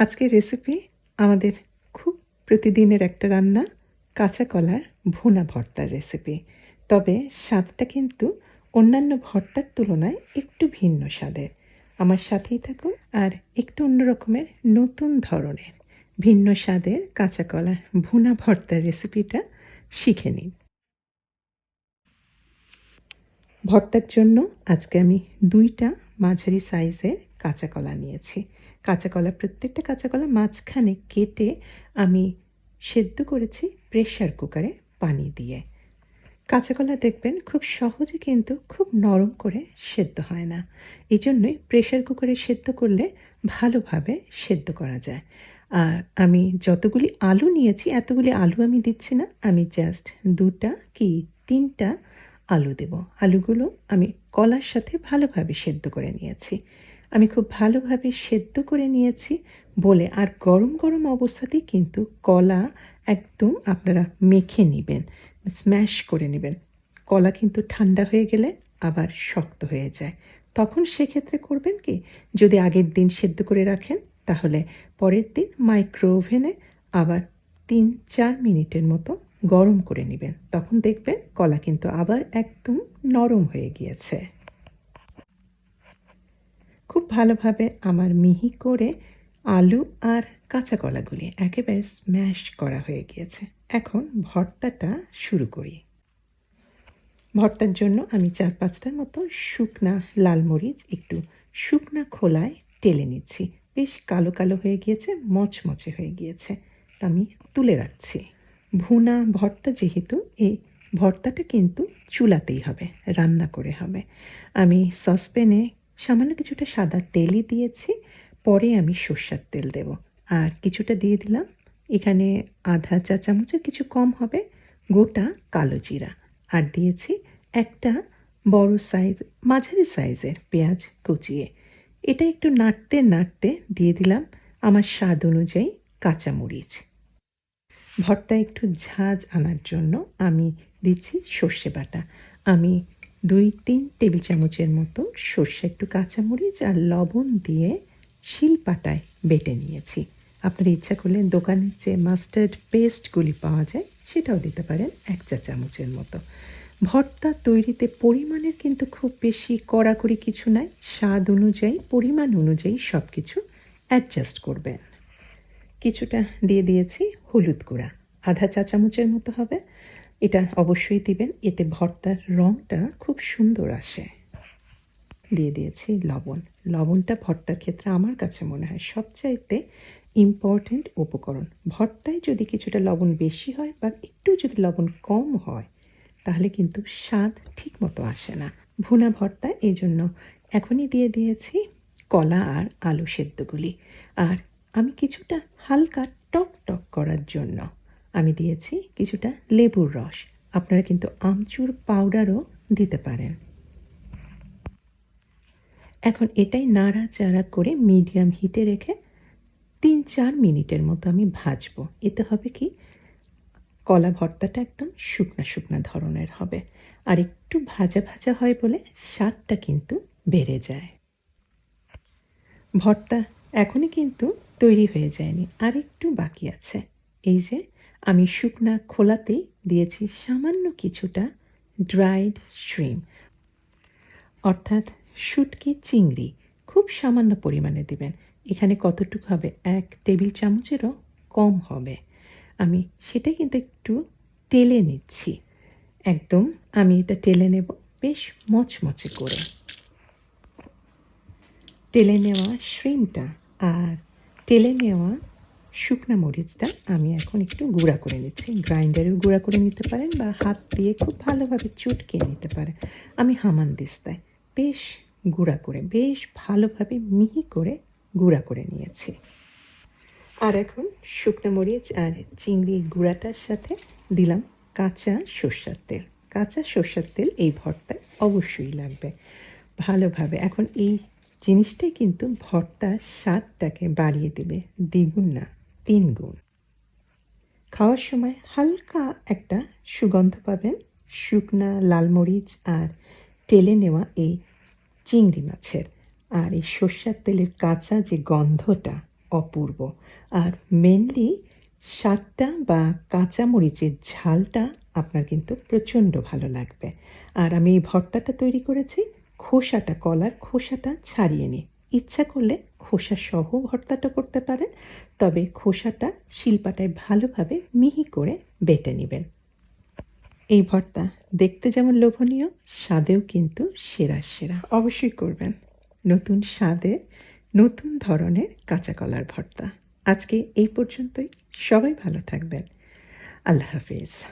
আজকের রেসিপি আমাদের খুব প্রতিদিনের একটা রান্না, কাঁচা কলার ভুনা ভর্তার রেসিপি তবে স্বাদটা কিন্তু অন্যান্য ভর্তার তুলনায় একটু ভিন্ন স্বাদের। আমার সাথেই থাকুন আর একটু অন্য রকমের নতুন ধরনের ভিন্ন স্বাদের কাঁচা কলার ভুনা ভর্তার রেসিপিটা শিখে নিন। ভর্তার জন্য আজকে আমি দুইটা মাঝারি সাইজের কাঁচা কলা নিয়েছি। কাঁচা কলা প্রত্যেকটা কাঁচা কলা মাঝখানে কেটে আমি সেদ্ধ করেছি প্রেশার কুকারে পানি দিয়ে। কাঁচা কলা দেখবেন খুব সহজে কিন্তু খুব নরম করে সেদ্ধ হয় না। এই জন্যই প্রেশার কুকারে সেদ্ধ করলে ভালোভাবে সেদ্ধ করা যায়। আর আমি যতগুলি আলু নিয়েছি, এতগুলি আলু আমি দিচ্ছি না, আমি জাস্ট দুটা কি তিনটা আলু দেব। আলুগুলো আমি কলার সাথে ভালোভাবে সেদ্ধ করে নিয়েছি। আমি খুব ভালোভাবে সেদ্ধ করে নিয়েছি বলে আর গরম গরম অবস্থাতেই কিন্তু কলা একদম আপনারা মেখে নেবেন, স্ম্যাশ করে নেবেন। কলা কিন্তু ঠান্ডা হয়ে গেলে আবার শক্ত হয়ে যায়। তখন সেক্ষেত্রে করবেন কি, যদি আগের দিন সেদ্ধ করে রাখেন, তাহলে পরের দিন মাইক্রো ওভেনে আবার তিন চার মিনিটের মতো গরম করে নেবেন। তখন দেখবেন কলা কিন্তু আবার একদম নরম হয়ে গিয়েছে। খুব ভালোভাবে আমার মিহি করে আলু আর কাঁচা কলাগুলি একেবারে স্ম্যাশ করা হয়ে গিয়েছে। এখন ভর্তাটা শুরু করি। ভর্তার জন্য আমি চার পাঁচটার মতো শুকনা লাল মরিচ একটু শুকনা খোলায় টেলে নিচ্ছি। বেশ কালো কালো হয়ে গিয়েছে, মচমচে হয়ে গিয়েছে। তা আমি তুলে রাখছি। ভুনা ভর্তা যেহেতু এই ভর্তাটা কিন্তু চুলাতেই হবে, রান্না করে হবে। আমি সসপ্যানে সামান্য কিছুটা সাদা তেলই দিয়েছি, পরে আমি সর্ষার তেল দেব। আর কিছুটা দিয়ে দিলাম, এখানে আধা চা চামচের কিছু কম হবে, গোটা কালো জিরা। আর দিয়েছি একটা বড় সাইজ, মাঝারি সাইজের পেঁয়াজ কুচিয়ে। এটা একটু নাড়তে নাড়তে দিয়ে দিলাম আমার স্বাদ অনুযায়ী কাঁচামরিচ। ভর্তা একটু ঝাঁজ আনার জন্য আমি দিচ্ছি সর্ষে বাটা। আমি দুই, তিন টেবিল চামচের মতো সর্ষে, একটু কাঁচামরিচ আর লবণ দিয়ে শিলপাটায় বেটে নিয়েছি। আপনার ইচ্ছা করলে দোকানের যে মাস্টার্ড পেস্টগুলি পাওয়া যায়, সেটাও দিতে পারেন এক চা চামচের মতো। ভর্তা তৈরিতে পরিমাণের কিন্তু খুব বেশি কড়াকড়ি কিছু নাই, স্বাদ অনুযায়ী, পরিমাণ অনুযায়ী সব কিছু অ্যাডজাস্ট করবেন। কিছুটা দিয়ে দিয়েছি হলুদ গুঁড়া। আধা চা চামচের মতো হবে। এটা অবশ্যই দিবেন। এতে ভর্তার রঙটা খুব সুন্দর আসে। দিয়ে দিয়েছি লবণ। লবণটা ভর্তার ক্ষেত্রে আমার কাছে মনে হয় সবচাইতে ইম্পর্ট্যান্ট উপকরণ। ভর্তায় যদি কিছুটা লবণ বেশি হয় বা একটু যদি লবণ কম হয়, তাহলে কিন্তু স্বাদ ঠিক মতো আসে না। ভুনা ভর্তা এই জন্য এখনই দিয়ে দিয়েছি কলা আর আলু সেদ্ধগুলি। আর আমি কিছুটা হালকা টক টক করার জন্য আমি দিয়েছি কিছুটা লেবুর রস। আপনারা কিন্তু আমচুর পাউডারও দিতে পারেন। এখন এটাই নাড়াচাড়া করে মিডিয়াম হিটে রেখে তিন চার মিনিটের মতো আমি ভাজবো। এতে হবে কি? কলা ভর্তাটা একদম শুকনা শুকনা ধরনের হবে। আর একটু ভাজা ভাজা হয় বলে স্বাদটা কিন্তু বেড়ে যায়। ভর্তা এখনই কিন্তু তৈরি হয়ে যায়নি। আর একটু বাকি আছে। এই যে আমি শুকনা খোলাতেই দিয়েছি সামান্য কিছুটা ড্রাইড শ্রিম অর্থাৎ শুটকি চিংড়ি। খুব সামান্য পরিমাণে দিবেন। এখানে কতটুকু হবে? এক টেবিল চামচেরও কম হবে। আমি সেটা কিন্তু একটু টেলে নিচ্ছি। একদম আমি এটা টেলে নেব বেশ মচমচে করে। টেলে নেওয়া শ্রিমটা আর টেলে নেওয়া শুকনা মরিচটা আমি এখন একটু গুঁড়া করে নিচ্ছি। গ্রাইন্ডারেও গুঁড়া করে নিতে পারেন বা হাত দিয়ে খুব ভালোভাবে চটকে নিতে পারেন। আমি হামান দিস্তায় বেশ গুঁড়া করে, বেশ ভালোভাবে মিহি করে গুঁড়া করে নিয়েছি। আর এখন শুকনো মরিচ আর চিংড়ি গুঁড়াটার সাথে দিলাম কাঁচা সর্ষার তেল। কাঁচা সর্ষার তেল এই ভর্তায় অবশ্যই লাগবে। ভালোভাবে এখন এই জিনিসটাই কিন্তু ভর্তার স্বাদটাকে বাড়িয়ে দেবে। দ্বিগুণ না। তিন গুণ খাওয়ার সময় হালকা একটা সুগন্ধ পাবেন, শুকনা লাল মরিচ আর টেলে নেওয়া এই চিংড়ি মাছের। আর এই সর্ষার তেলের কাঁচা যে গন্ধটা অপূর্ব। আর মেনলি স্বাদটা বা কাঁচামরিচের ঝালটা আপনার কিন্তু প্রচণ্ড ভালো লাগবে। আর আমি এই ভর্তাটা তৈরি করেছি, খোসাটা, কলার খোসাটা ছাড়িয়ে নিই ইচ্ছা করলে খোসা সহ ভর্তাটা করতে পারেন, তবে খোসাটা শিলপাটায় ভালোভাবে মিহি করে বেটে নেবেন। এই ভর্তা দেখতে যেমন লোভনীয়, স্বাদেও কিন্তু সেরা সেরা। অবশ্যই করবেন। নতুন স্বাদে নতুন ধরনের কাঁচা কলার ভর্তা। আজকে এই পর্যন্তই। সবাই ভালো থাকবেন। আল্লাহ হাফিজ।